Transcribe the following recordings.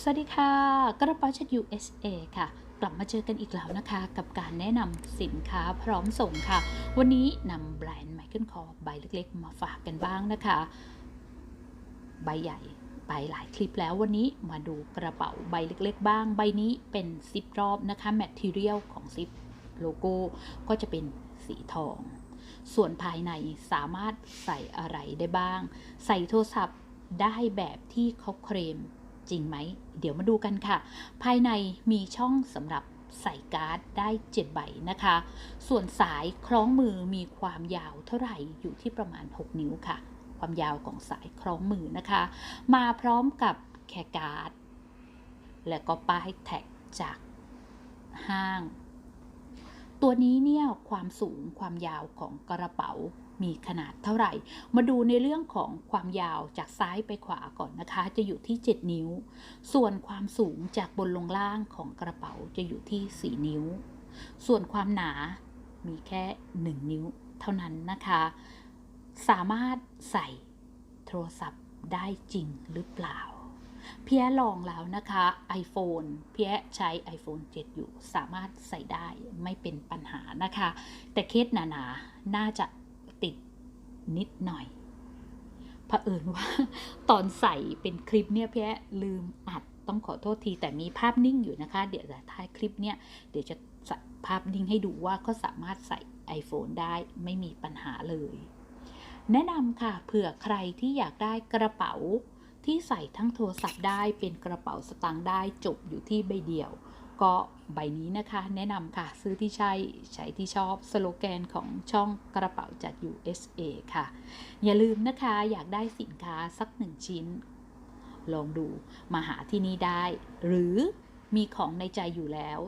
สวัสดีค่ะ กระเป๋าจาก USA ค่ะ กลับมาเจอกันอีกแล้วนะคะ กับการแนะนำสินค้าพร้อมส่งค่ะ วันนี้นำแบรนด์ Michael Kors ใบเล็กๆ มาฝากกันบ้างนะคะ ใบใหญ่ไปหลายคลิปแล้ววันนี้มาดูกระเป๋าใบเล็กๆ บ้าง ใบนี้เป็นซิปรอบนะคะแมทเทียลของซิปโลโก้ก็จะเป็นสีทอง ส่วนภายในสามารถใส่อะไรได้บ้าง ใส่โทรศัพท์ได้แบบที่เขาเคลม จริงไหม เดี๋ยวมาดูกันค่ะ ภายในมีช่องสำหรับใส่การ์ดได้ 7 ใบนะคะ ส่วนสายคล้องมือมีความยาวเท่าไหร่อยู่ที่ประมาณ 6 นิ้วค่ะ ความยาวของสายคล้องมือนะคะ มาพร้อมกับแคการ์ด และก็ป้ายแท็กจากห้าง ตัวนี้เนี่ยความสูงความยาวของกระเป๋ามีขนาดเท่าไหร่ มาดูในเรื่องของความยาวจากซ้ายไปขวาก่อนนะคะ จะอยู่ที่ 7 นิ้ว ส่วนความสูงจากบนลงล่างของกระเป๋าจะอยู่ที่ 4 นิ้ว ส่วนความหนามีแค่ 1 นิ้วเท่านั้นนะคะ สามารถใส่โทรศัพท์ได้จริงหรือเปล่า เพียลองแล้วนะคะ iPhone เพียใช้ iPhone 7 อยู่ สามารถใส่ได้ไม่เป็นปัญหานะคะ แต่เคสหนาๆน่าจะติดนิดหน่อยเผอิญว่าตอนใส่เป็นคลิปเนี่ยเพียลืมอัดต้องขอโทษทีแต่มีภาพนิ่งอยู่นะคะ เดี๋ยวจะท้ายคลิปเนี่ยเดี๋ยวจะภาพนิ่งให้ดูว่าก็สามารถใส่ iPhone ได้ไม่มีปัญหาเลย แนะนำค่ะเผื่อใครที่อยากได้กระเป๋า ที่ใส่ทั้งโทรศัพท์ได้เป็นกระเป๋าสตางค์ได้จบอยู่ที่ใบเดียว ก็ใบนี้นะคะ แนะนำค่ะ ซื้อที่ใช่ใช้ที่ชอบสโลแกนของช่องกระเป๋าจาก USA ค่ะ อย่าลืมนะคะอยากได้สินค้าสักหนึ่งชิ้น ลองดูมาหาที่นี่ได้ หรือมีของในใจอยู่แล้ว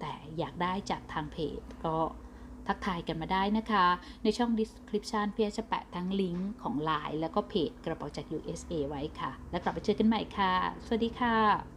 แต่อยากได้จากทางเพจก็ ทักทายกันมาได้นะคะ ในช่อง description เพียจะแปะทั้งลิงก์ของไลน์แล้วก็เพจกระเป๋าจาก USA ไว้ค่ะ แล้วกลับไปเจอกันใหม่ค่ะ สวัสดีค่ะ